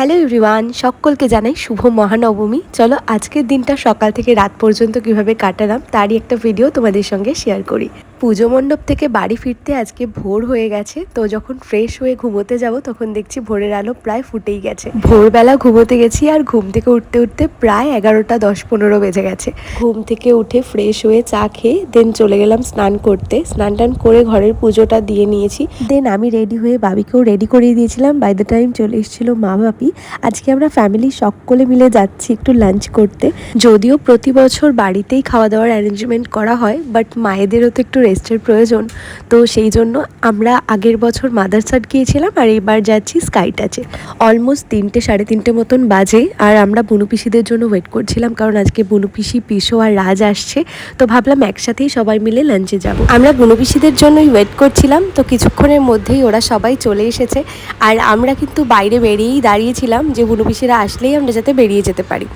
Hello everyone সকলকে জানাই শুভ মহানবমী। চলো আজকের দিনটা সকাল থেকে রাত পর্যন্ত কীভাবে কাটালাম, তারই একটা ভিডিও তোমাদের সঙ্গে শেয়ার করি। পুজো মণ্ডপ থেকে বাড়ি ফিরতে আজকে ভোর হয়ে গেছে। তো যখন ফ্রেশ হয়ে ঘুমোতে যাব, তখন দেখছি ভোরের আলো প্রায় ফুটেই গেছে। ভোরবেলা ঘুমোতে গেছি আর ঘুম থেকে উঠতে উঠতে প্রায় এগারোটা দশ পনেরো বেজে গেছে। ঘুম থেকে উঠে ফ্রেশ হয়ে চা খেয়ে দেন চলে গেলাম স্নান করতে। স্নান টান করে ঘরের পুজোটা দিয়ে নিয়েছি। দেন আমি রেডি হয়ে বাবিকেও রেডি করিয়ে দিয়েছিলাম। বাই দ্য টাইম চলে এসেছিল মা বাপি, আজকে আমরা ফ্যামিলি সকলে মিলে যাচ্ছি একটু লাঞ্চ করতে। যদিও প্রতি বছর বাড়িতেই খাওয়া দাওয়ার অ্যারেঞ্জমেন্ট করা হয় বাট মায়েদেরও তো একটু রেস্টের প্রয়োজন। তো সেই জন্য আমরা আগের বছর মাদারসাট গিয়েছিলাম আর এবার যাচ্ছি স্কাই টাচে। অলমোস্ট তিনটে, সাড়ে তিনটে মতন বাজে আর আমরা বুনু পিসিদের জন্য ওয়েট করছিলাম কারণ আজকে বুনু পিসি আর রাজ আসছে। তো ভাবলাম একসাথেই সবাই মিলে লাঞ্চে যাব। আমরা বুনু পিসিদের জন্যই ওয়েট করছিলাম। তো কিছুক্ষণের মধ্যেই ওরা সবাই চলে এসেছে আর আমরা কিন্তু বাইরে বেরিয়েই দাঁড়িয়েছিলাম যে বুনু পিসিরা আসলেই আমরা যাতে বেরিয়ে যেতে পারি।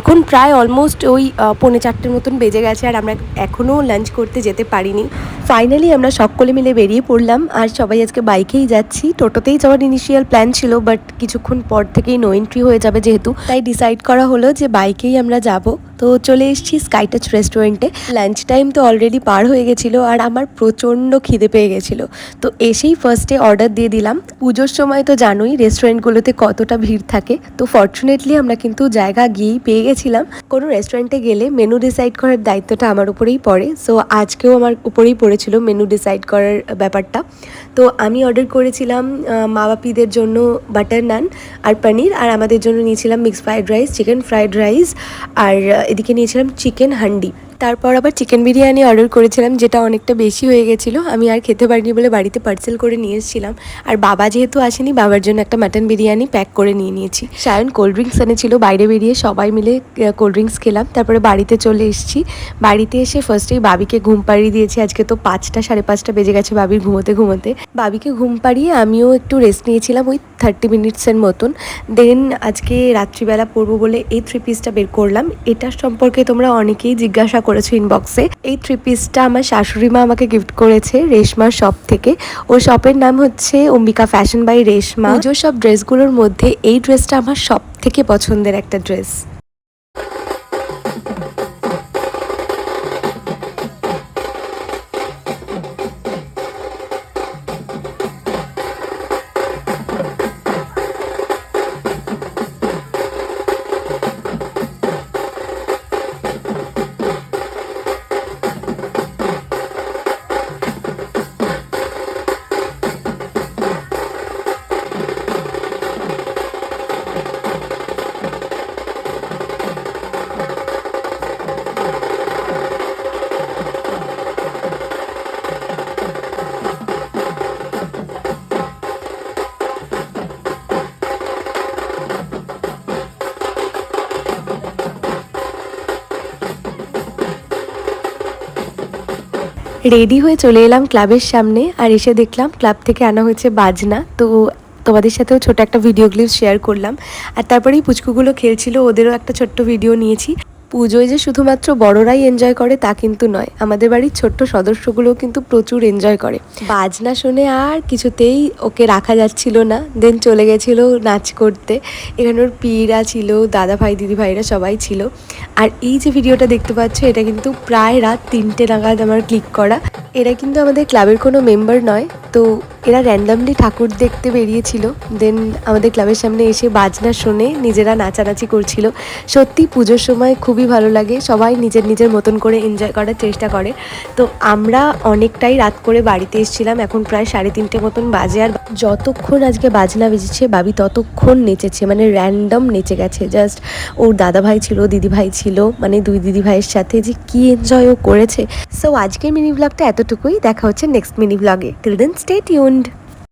এখন প্রায় অলমোস্ট ওই পৌনে চারটের মতন বেজে গেছে আর আমরা এখনও লাঞ্চ করতে যেতে পারিনি। ফাইনালি আমরা সকলে মিলে বেরিয়ে পড়লাম আর সবাই আজকে বাইকেই যাচ্ছি। টোটোতেই যাওয়ার ইনিশিয়াল প্ল্যান ছিল বাট কিছুক্ষণ পর থেকেই নো এন্ট্রি হয়ে যাবে যেহেতু। তাই ডিসাইড করা হলো যে বাইকেই আমরা যাব। তো চলে এসেছি স্কাই টাচ রেস্টুরেন্টে লাঞ্চ টাইম তো অলরেডি পার হয়ে গেছিল আর আমার প্রচণ্ড খিদে পেয়ে গেছিল। তো এসেই ফার্স্টে অর্ডার দিয়ে দিলাম। পুজোর সময় তো জানোই রেস্টুরেন্টগুলোতে কতটা ভিড় থাকে। তো ফর্চুনেটলি আমরা কিন্তু জায়গা গিয়েই পেয়ে গেছিলাম। কোনো রেস্টুরেন্টে গেলে মেনু ডিসাইড করার দায়িত্বটা আমার উপরেই পড়ে। সো আজকেও আমার উপরেই পড়েছিল মেনু ডিসাইড করার ব্যাপারটা। তো আমি অর্ডার করেছিলাম মা বাপিদের জন্য বাটার নান আর পনির আর আমাদের জন্য নিয়েছিলাম mix fried rice chicken fried rice আর এদিকে নিয়েছিলাম চিকেন হান্ডি। তারপর আবার চিকেন বিরিয়ানি অর্ডার করেছিলাম, যেটা অনেকটা বেশি হয়ে গেছিল। আমি আর খেতে পারিনি বলে বাড়িতে পার্সেল করে নিয়ে এসেছিলাম। আর বাবা যেহেতু আসেনি, বাবার জন্য একটা মাটন বিরিয়ানি প্যাক করে নিয়ে নিয়েছি। সায়ন কোল্ড ড্রিঙ্কস এনেছিল, বাইরে বেরিয়ে সবাই মিলে কোল্ড ড্রিঙ্কস খেলাম। তারপরে বাড়িতে চলে এসেছি। বাড়িতে এসে ফার্স্টেই বাবিকে ঘুম পাড়িয়ে দিয়েছি। আজকে তো পাঁচটা, সাড়ে পাঁচটা বেজে গেছে বাবির ঘুমোতে ঘুমোতে। বাবিকে ঘুম পাড়িয়ে আমিও একটু রেস্ট নিয়েছিলাম ওই থার্টি মিনিটসের মতন। দেন আজকে রাত্রিবেলা পরবো বলে এই থ্রি পিসটা বের করলাম। এটার সম্পর্কে তোমরা অনেকেই জিজ্ঞাসা করেছ ইনবক্সে এই থ্রি পিসটা আমার শাশুড়ি মা আমাকে গিফট করেছে, রেশমার শপ থেকে। ও শপের নাম হচ্ছে অম্বিকা ফ্যাশন বাই রেশমা। পুজোর সব ড্রেসগুলোর মধ্যে এই ড্রেসটা আমার সব থেকে পছন্দের একটা ড্রেস রেডি হয়ে চলে এলাম ক্লাবের সামনে আর এসে দেখলাম ক্লাব থেকে আনা হয়েছে বাজনা। তো তোমাদের সাথেও ছোট একটা ভিডিও ক্লিপ শেয়ার করলাম। আর তারপরেই পুচকুগুলো খেলছিল, ওদেরও একটা ছোট্ট ভিডিও নিয়েছি। পুজোয় যে শুধুমাত্র বড়রাই এনজয় করে তা কিন্তু নয়। আমাদের বাড়ির ছোট্ট সদস্যগুলোও কিন্তু প্রচুর এনজয় করে। বাজনা শুনে আর কিছুতেই ওকে রাখা যাচ্ছিল না। দেন চলে গেছিল নাচ করতে। এখানে ওর পিরা ছিল দাদা ভাই দিদি ভাইরা সবাই ছিল। আর এই যে ভিডিওটা দেখতে পাচ্ছ, এটা কিন্তু প্রায় রাত তিনটে নাগাদ আমার ক্লিক করা। এরা কিন্তু আমাদের ক্লাবের কোনো মেম্বার নয়। তো এরা র্যান্ডামলি ঠাকুর দেখতে বেরিয়েছিল। দেন আমাদের ক্লাবের সামনে এসে বাজনা শুনে নিজেরা নাচানাচি করছিল। সত্যি পুজোর সময় খুবই ভালো লাগে। সবাই নিজের নিজের মতন করে এনজয় করার চেষ্টা করে। তো আমরা অনেকটাই রাত করে বাড়িতে এসেছিলাম। এখন প্রায় সাড়ে তিনটে মতন বাজে। আর যতক্ষণ আজকে বাজনা বেজেছে, বাবি ততক্ষণ নেচেছে। মানে র্যান্ডম নেচে গেছে। জাস্ট ওর দাদা ভাই ছিল দিদি ভাই ছিল মানে দুই দিদি ভাইয়ের সাথে যে কি এনজয়ও করেছে। সো আজকের মিনি ব্লগটা এতটুকুই। দেখা হচ্ছে নেক্সট মিনি ব্লগে টিল দেন stay tuned.